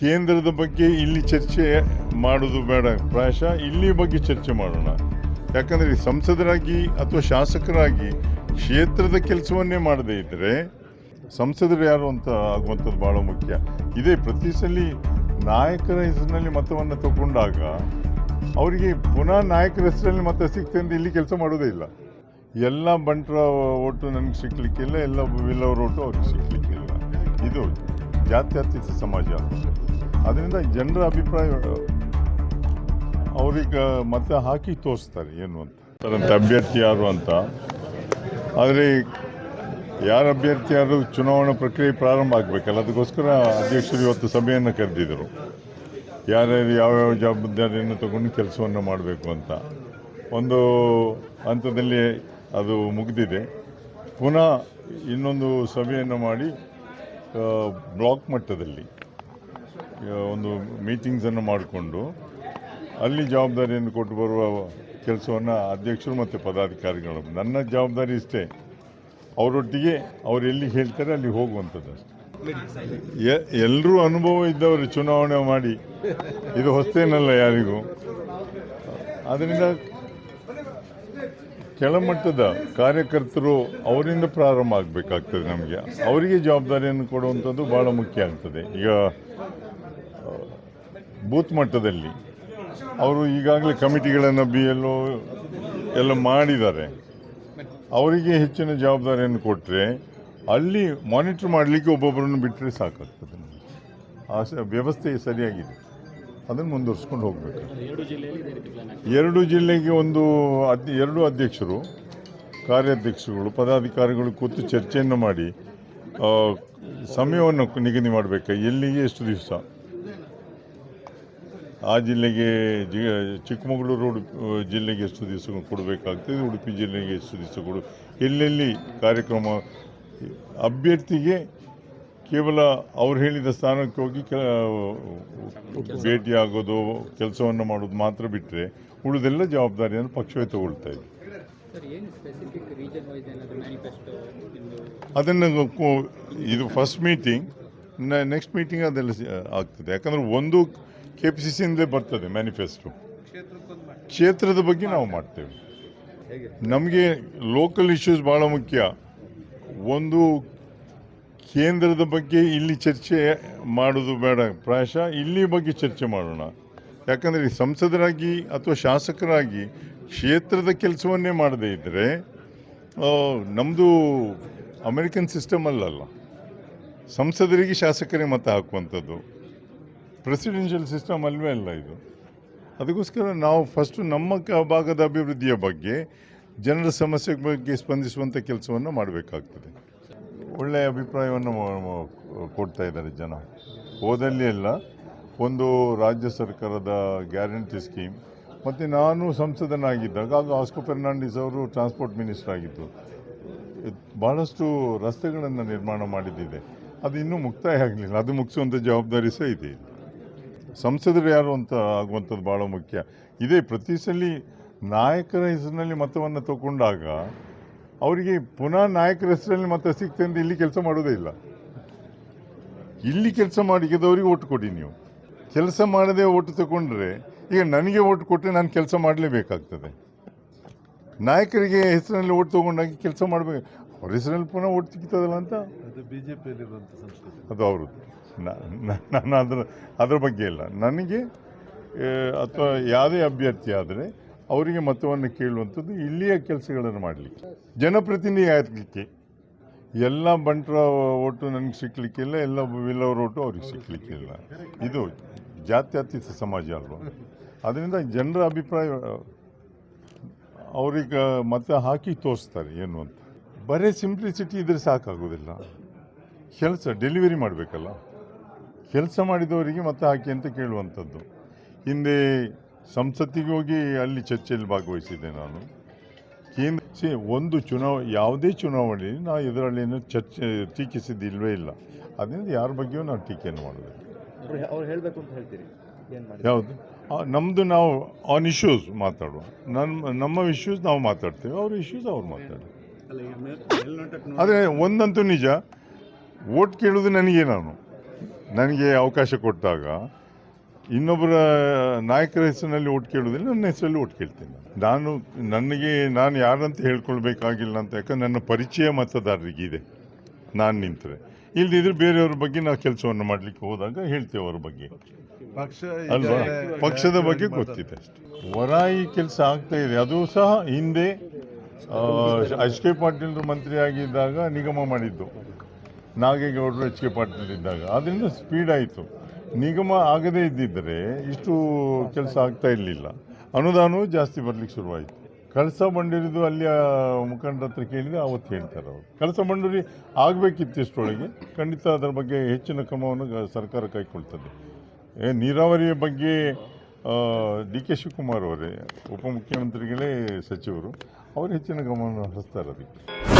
ಕೇಂದ್ರದ ಬಗ್ಗೆ ಇಲ್ಲಿ ಚರ್ಚೆ ಮಾಡೋದು ಬೇಡ. ಪ್ರಾಯಶಃ ಇಲ್ಲಿ ಬಗ್ಗೆ ಚರ್ಚೆ ಮಾಡೋಣ. ಯಾಕಂದರೆ ಸಂಸದರಾಗಿ ಅಥವಾ ಶಾಸಕರಾಗಿ ಕ್ಷೇತ್ರದ ಕೆಲಸವನ್ನೇ ಮಾಡದೇ ಇದ್ದರೆ ಸಂಸದರು ಯಾರು ಅಂತ ಆಗುವಂಥದ್ದು ಭಾಳ ಮುಖ್ಯ. ಇದೇ ಪ್ರತಿ ಸಲ ನಾಯಕರ ಹೆಸರಿನಲ್ಲಿ ಮತವನ್ನು ತಗೊಂಡಾಗ ಅವರಿಗೆ ಪುನಃ ನಾಯಕರ ಹೆಸರಲ್ಲಿ ಮತ ಸಿಗ್ತದೆ ಅಂತ ಇಲ್ಲಿ ಕೆಲಸ ಮಾಡೋದೇ ಇಲ್ಲ. ಎಲ್ಲ ಬಂಟರ ಓಟು ನನಗೆ ಸಿಗ್ಲಿಕ್ಕಿಲ್ಲ ಎಲ್ಲ ವಿಲ್ಲವರ ಓಟು ಅವ್ರಿಗೆ ಸಿಗ್ಲಿಕ್ಕಿಲ್ಲ ಇದು ಜಾತ್ಯತೀತ ಸಮಾಜ. ಅದರಿಂದ ಜನರ ಅಭಿಪ್ರಾಯ ಅವ್ರಿಗೆ ಮತ ಹಾಕಿ ತೋರಿಸ್ತಾರೆ ಏನು ಅಂತ. ಅದರಂತೆ ಅಭ್ಯರ್ಥಿ ಯಾರು ಅಂತ. ಆದರೆ ಯಾರ ಅಭ್ಯರ್ಥಿ ಯಾರು ಚುನಾವಣಾ ಪ್ರಕ್ರಿಯೆ ಪ್ರಾರಂಭ ಆಗಬೇಕಲ್ಲ, ಅದಕ್ಕೋಸ್ಕರ ಅಧ್ಯಕ್ಷರು ಇವತ್ತು ಸಭೆಯನ್ನು ಕರೆದಿದ್ದರು. ಯಾರ್ಯಾರು ಯಾವ್ಯಾವ ಜವಾಬ್ದಾರಿಯನ್ನು ತಗೊಂಡು ಕೆಲಸವನ್ನು ಮಾಡಬೇಕು ಅಂತ. ಒಂದು ಹಂತದಲ್ಲಿ ಅದು ಮುಗಿದಿದೆ. ಪುನಃ ಇನ್ನೊಂದು ಸಭೆಯನ್ನು ಮಾಡಿ ಬ್ಲಾಕ್ ಮಟ್ಟದಲ್ಲಿ ಒಂದು ಮೀಟಿಂಗ್ಸನ್ನು ಮಾಡಿಕೊಂಡು ಅಲ್ಲಿ ಜವಾಬ್ದಾರಿಯನ್ನು ಕೊಟ್ಟು ಬರುವ ಕೆಲಸವನ್ನು ಅಧ್ಯಕ್ಷರು ಮತ್ತು ಪದಾಧಿಕಾರಿಗಳು, ನನ್ನ ಜವಾಬ್ದಾರಿ ಇಷ್ಟೇ. ಅವರೊಟ್ಟಿಗೆ ಅವ್ರು ಎಲ್ಲಿ ಹೇಳ್ತಾರೆ ಅಲ್ಲಿ ಹೋಗುವಂಥದ್ದು ಅಷ್ಟೇ. ಎಲ್ಲರೂ ಅನುಭವ ಇದ್ದವರು ಚುನಾವಣೆ ಮಾಡಿ, ಇದು ಹೊಸ್ತೇನಲ್ಲ ಯಾರಿಗೂ. ಅದರಿಂದ ಕೆಳಮಟ್ಟದ ಕಾರ್ಯಕರ್ತರು ಅವರಿಂದ ಪ್ರಾರಂಭ ಆಗಬೇಕಾಗ್ತದೆ ನಮಗೆ. ಅವರಿಗೆ ಜವಾಬ್ದಾರಿಯನ್ನು ಕೊಡುವಂಥದ್ದು ಭಾಳ ಮುಖ್ಯ ಆಗ್ತದೆ. ಈಗ ಬೂತ್ ಮಟ್ಟದಲ್ಲಿ ಅವರು ಈಗಾಗಲೇ ಕಮಿಟಿಗಳನ್ನು ಬಿ ಎಲ್ಲೋ ಎಲ್ಲ ಮಾಡಿದ್ದಾರೆ. ಅವರಿಗೆ ಹೆಚ್ಚಿನ ಜವಾಬ್ದಾರಿಯನ್ನು ಕೊಟ್ಟರೆ ಅಲ್ಲಿ ಮಾನಿಟರ್ ಮಾಡಲಿಕ್ಕೆ ಒಬ್ಬೊಬ್ಬರನ್ನು ಬಿಟ್ಟರೆ ಸಾಕಾಗ್ತದೆ. ಆ ವ್ಯವಸ್ಥೆ ಸರಿಯಾಗಿದೆ. ಅದನ್ನು ಮುಂದುವರಿಸ್ಕೊಂಡು ಹೋಗಬೇಕು. ಎರಡು ಜಿಲ್ಲೆಗೆ ಒಂದು ಅದ್ ಎರಡು ಅಧ್ಯಕ್ಷರು ಕಾರ್ಯಾಧ್ಯಕ್ಷರುಗಳು ಪದಾಧಿಕಾರಿಗಳು ಕೂತು ಚರ್ಚೆಯನ್ನು ಮಾಡಿ ಸಮಯವನ್ನು ನಿಗದಿ ಮಾಡಬೇಕು. ಎಲ್ಲಿಗೆ ಎಷ್ಟು ದಿವಸ? ಆ ಜಿಲ್ಲೆಗೆ ಜಿ ಚಿಕ್ಕಮಗಳೂರು ಉಡುಪಿ ಜಿಲ್ಲೆಗೆ ಎಷ್ಟು ದಿವಸ ಕೊಡಬೇಕಾಗ್ತದೆ ಉಡುಪಿ ಜಿಲ್ಲೆಗೆ ಎಷ್ಟು ದಿವಸ ಕೊಡು ಎಲ್ಲೆಲ್ಲಿ ಕಾರ್ಯಕ್ರಮ ಅಭ್ಯರ್ಥಿಗೆ ಕೇವಲ ಅವ್ರು ಹೇಳಿದ ಸ್ಥಾನಕ್ಕೆ ಹೋಗಿ ಕೆಲ ಭೇಟಿ ಆಗೋದು ಕೆಲಸವನ್ನು ಮಾಡೋದು ಮಾತ್ರ ಬಿಟ್ಟರೆ ಉಳಿದೆಲ್ಲ ಜವಾಬ್ದಾರಿಯನ್ನು ಪಕ್ಷವೇ ತಗೊಳ್ತಾ ಇದೆ. ಅದನ್ನು ಇದು ಫಸ್ಟ್ ಮೀಟಿಂಗ್ ನೆಕ್ಸ್ಟ್ ಮೀಟಿಂಗ್ ಅದೆಲ್ಲ ಆಗ್ತದೆ. ಯಾಕಂದರೆ ಒಂದು ಕೆ ಪಿ ಸಿ ಸಿಯಿಂದಲೇ ಬರ್ತದೆ ಮ್ಯಾನಿಫೆಸ್ಟೋ ಕ್ಷೇತ್ರದ ಬಗ್ಗೆ ನಾವು ಮಾಡ್ತೇವೆ. ನಮಗೆ ಲೋಕಲ್ ಇಶ್ಯೂಸ್ ಭಾಳ ಮುಖ್ಯ. ಒಂದು ಕೇಂದ್ರದ ಬಗ್ಗೆ ಇಲ್ಲಿ ಚರ್ಚೆ ಮಾಡೋದು ಬೇಡ. ಪ್ರಾಯಶಃ ಇಲ್ಲಿ ಬಗ್ಗೆ ಚರ್ಚೆ ಮಾಡೋಣ. ಯಾಕಂದರೆ ಸಂಸದರಾಗಿ ಅಥವಾ ಶಾಸಕರಾಗಿ ಕ್ಷೇತ್ರದ ಕೆಲಸವನ್ನೇ ಮಾಡದೇ ಇದ್ದರೆ ನಮ್ಮದು ಅಮೆರಿಕನ್ ಸಿಸ್ಟಮ್ ಅಲ್ಲಲ್ಲ. ಸಂಸದರಿಗೆ ಶಾಸಕರೇ ಮತ ಹಾಕುವಂಥದ್ದು. ಪ್ರೆಸಿಡೆನ್ಷಿಯಲ್ ಸಿಸ್ಟಮ್ ಅಲ್ವೇ ಅಲ್ಲ ಇದು. ಅದಕ್ಕೋಸ್ಕರ ನಾವು ಫಸ್ಟು ನಮ್ಮ ಕ- ಭಾಗದ ಅಭಿವೃದ್ಧಿಯ ಬಗ್ಗೆ, ಜನರ ಸಮಸ್ಯೆ ಬಗ್ಗೆ ಸ್ಪಂದಿಸುವಂಥ ಕೆಲಸವನ್ನು ಮಾಡಬೇಕಾಗ್ತದೆ. ಒಳ್ಳೆಯ ಅಭಿಪ್ರಾಯವನ್ನು ಕೊಡ್ತಾ ಇದ್ದಾರೆ ಜನ. ಹೋದಲ್ಲಿ ಎಲ್ಲ ಒಂದು ರಾಜ್ಯ ಸರ್ಕಾರದ ಗ್ಯಾರಂಟಿ ಸ್ಕೀಮ್. ಮತ್ತು ನಾನು ಸಂಸದನಾಗಿದ್ದಾಗ, ಆಗ ಆಸ್ಕೋ ಫೆರ್ನಾಂಡಿಸ್ ಅವರು ಟ್ರಾನ್ಸ್ಪೋರ್ಟ್ ಮಿನಿಸ್ಟರ್ ಆಗಿದ್ದು. ಭಾಳಷ್ಟು ರಸ್ತೆಗಳನ್ನು ನಿರ್ಮಾಣ ಮಾಡಿದ್ದಿದೆ. ಅದು ಇನ್ನೂ ಮುಕ್ತಾಯ ಆಗಲಿಲ್ಲ. ಅದು ಮುಗಿಸುವಂಥ ಜವಾಬ್ದಾರಿ ಸಹ ಇದೆ. ಸಂಸದರು ಯಾರು ಅಂತ ಆಗುವಂಥದ್ದು ಭಾಳ ಮುಖ್ಯ. ಇದೇ ಪ್ರತಿ ಸಲ ನಾಯಕರ ಹೆಸರಿನಲ್ಲಿ ಮತವನ್ನು ತಗೊಂಡಾಗ ಅವರಿಗೆ ಪುನಃ ನಾಯಕರ ಹೆಸರಲ್ಲಿ ಮತ ಸಿಗ್ತದೆ ಅಂತ ಇಲ್ಲಿ ಕೆಲಸ ಮಾಡೋದೇ ಇಲ್ಲ. ಇಲ್ಲಿ ಕೆಲಸ ಮಾಡಿದವರಿಗೆ ಓಟ್ ಕೊಡಿ ನೀವು. ಕೆಲಸ ಮಾಡದೆ ಓಟ್ ತಗೊಂಡ್ರೆ ಈಗ ನನಗೆ ಓಟ್ ಕೊಟ್ಟರೆ ನಾನು ಕೆಲಸ ಮಾಡಲೇಬೇಕಾಗ್ತದೆ. ನಾಯಕರಿಗೆ ಹೆಸರಿನಲ್ಲಿ ಓಟ್ ತಗೊಂಡಾಗಿ ಕೆಲಸ ಮಾಡಬೇಕು. ಅವ್ರ ಹೆಸರಲ್ಲಿ ಪುನಃ ಓಟ್ ಸಿಗ್ತದಲ್ಲ ಅಂತ? ಅದು ಬಿಜೆಪಿಯಲ್ಲಿರುವಂಥ ಸಂಸ್ಕೃತಿ. ಅದು ಅವರು ನಾನು ಅದರ ಅದರ ಬಗ್ಗೆ ಇಲ್ಲ. ನನಗೆ ಅಥವಾ ಯಾವುದೇ ಅಭ್ಯರ್ಥಿ ಆದರೆ ಅವರಿಗೆ ಮತವನ್ನು ಕೇಳುವಂಥದ್ದು ಇಲ್ಲಿಯ ಕೆಲಸಗಳನ್ನು ಮಾಡಲಿಕ್ಕೆ. ಜನಪ್ರತಿನಿಧಿ ಆಗಲಿಕ್ಕೆ. ಎಲ್ಲ ಬಂಟರ ಓಟು ನನಗೆ ಸಿಕ್ಕಲಿಕ್ಕಿಲ್ಲ ಎಲ್ಲ ವಿಲ್ಲವರ ಓಟು ಅವ್ರಿಗೆ ಸಿಕ್ಕಲಿಕ್ಕಿಲ್ಲ ಇದು ಜಾತ್ಯತೀತ ಸಮಾಜ ಅಲ್ವಾ? ಅದರಿಂದ ಜನರ ಅಭಿಪ್ರಾಯ, ಅವ್ರಿಗೆ ಮತ ಹಾಕಿ ತೋರಿಸ್ತಾರೆ ಏನು ಅಂತ. ಬರೀ ಸಿಂಪ್ಲಿಸಿಟಿ ಇದ್ರೆ ಸಾಕಾಗೋದಿಲ್ಲ. ಕೆಲಸ ಡೆಲಿವರಿ ಮಾಡಬೇಕಲ್ಲ. ಕೆಲಸ ಮಾಡಿದವರಿಗೆ ಮತ್ತೆ ಹಾಕಿ ಅಂತ ಕೇಳುವಂಥದ್ದು. ಹಿಂದೆ ಸಂಸತ್ತಿಗೆ ಹೋಗಿ ಅಲ್ಲಿ ಚರ್ಚೆಯಲ್ಲಿ ಭಾಗವಹಿಸಿದ್ದೆ ನಾನು. ಕೇಂದ್ರ ಸಿ ಒಂದು ಚುನಾವ ಯಾವುದೇ ಚುನಾವಣೆಯಲ್ಲಿ ನಾವು ಇದರಲ್ಲಿ ಚರ್ಚೆ ಟೀಕಿಸಿದ್ದಿಲ್ವೇ ಇಲ್ಲ. ಅದರಿಂದ ಯಾರ ಬಗ್ಗೆಯೂ ನಾವು ಟೀಕೆಯನ್ನು ಮಾಡಬೇಕು ಅವ್ರು ಹೇಳಬೇಕು ಅಂತ ಹೇಳ್ತೀರಿ. ಯಾವುದು? ನಮ್ಮದು ನಾವು ಆನ್ ಇಶ್ಯೂಸ್ ಮಾತಾಡುವ. ನಮ್ಮ ನಮ್ಮ ಇಶ್ಯೂಸ್ ನಾವು ಮಾತಾಡ್ತೇವೆ ಅವ್ರ ಇಶ್ಯೂಸ್ ಅವ್ರು ಮಾತಾಡಿ ಆದರೆ ಒಂದಂತೂ ನಿಜ ಓಟ್ ಕೇಳೋದು ನನಗೆ ನಾನು. ನನಗೆ ಅವಕಾಶ ಕೊಟ್ಟಾಗ ಇನ್ನೊಬ್ಬರ ನಾಯಕರ ಹೆಸರಿನಲ್ಲಿ ಓಟ್ ಕೇಳೋದಿಲ್ಲ ನನ್ನ ಹೆಸರಲ್ಲಿ ಓಟ್ ಕೇಳ್ತೀನಿ. ನಾನು ನನಗೆ ನಾನು ಯಾರಂತ ಹೇಳ್ಕೊಳ್ಬೇಕಾಗಿಲ್ಲ ಅಂತ ಯಾಕಂದ್ರೆ ನನ್ನ ಪರಿಚಯ ಮತದಾರರಿಗಿದೆ ಇದೆ. ನಾನು ನಿಂತರೆ. ಇಲ್ದಿದ್ರೆ ಬೇರೆಯವ್ರ ಬಗ್ಗೆ ನಾವು ಕೆಲಸವನ್ನು ಮಾಡಲಿಕ್ಕೆ ಹೋದಾಗ ಹೇಳ್ತೇವೆ ಅವ್ರ ಬಗ್ಗೆ. ಪಕ್ಷ ಅಲ್ವಾ? ಪಕ್ಷದ ಬಗ್ಗೆ ಗೊತ್ತಿದೆ ಅಷ್ಟೇ. ವರಾಯಿ ಕೆಲಸ ಆಗ್ತಾ ಇದೆ. ಅದು ಸಹ ಹಿಂದೆ ಎಚ್ ಕೆ ಪಾಟೀಲ್ರು ಮಂತ್ರಿ ಆಗಿದ್ದಾಗ ನಿಗಮ ಮಾಡಿದ್ದು. ನಾಗೇಗೌಡರು ಎಚ್ ಕೆ ಪಾಟೀಲ್ ಇದ್ದಾಗ. ಅದರಿಂದ ಸ್ಪೀಡ್ ಆಯಿತು. ನಿಗಮ ಆಗದೇ ಇದ್ದಿದ್ದರೆ ಇಷ್ಟು ಕೆಲಸ ಆಗ್ತಾ ಇರಲಿಲ್ಲ. ಅನುದಾನವೂ ಜಾಸ್ತಿ ಬರಲಿಕ್ಕೆ ಶುರುವಾಯಿತು. ಕಳಸ ಬಂಡೂರಿದು ಅಲ್ಲಿಯ ಮುಖಂಡರ ಹತ್ರ ಕೇಳಿದರೆ ಅವತ್ತು ಹೇಳ್ತಾರೆ ಅವರು. ಕಳಸ ಬಂಡೂರಿ ಆಗಬೇಕಿತ್ತು ಇಷ್ಟರೊಳಗೆ. ಖಂಡಿತ ಅದರ ಬಗ್ಗೆ ಹೆಚ್ಚಿನ ಕ್ರಮವನ್ನು ಸರ್ಕಾರ ಕೈಗೊಳ್ತದೆ. ನೀರಾವರಿಯ ಬಗ್ಗೆ ಡಿ ಕೆ ಶಿವಕುಮಾರ್ ಅವರೇ ಉಪಮುಖ್ಯಮಂತ್ರಿಗಳೇ ಸಚಿವರು, ಅವರು ಹೆಚ್ಚಿನ ಗಮನವನ್ನು ಹರಿಸ್ತಾರೆ ಅದಕ್ಕೆ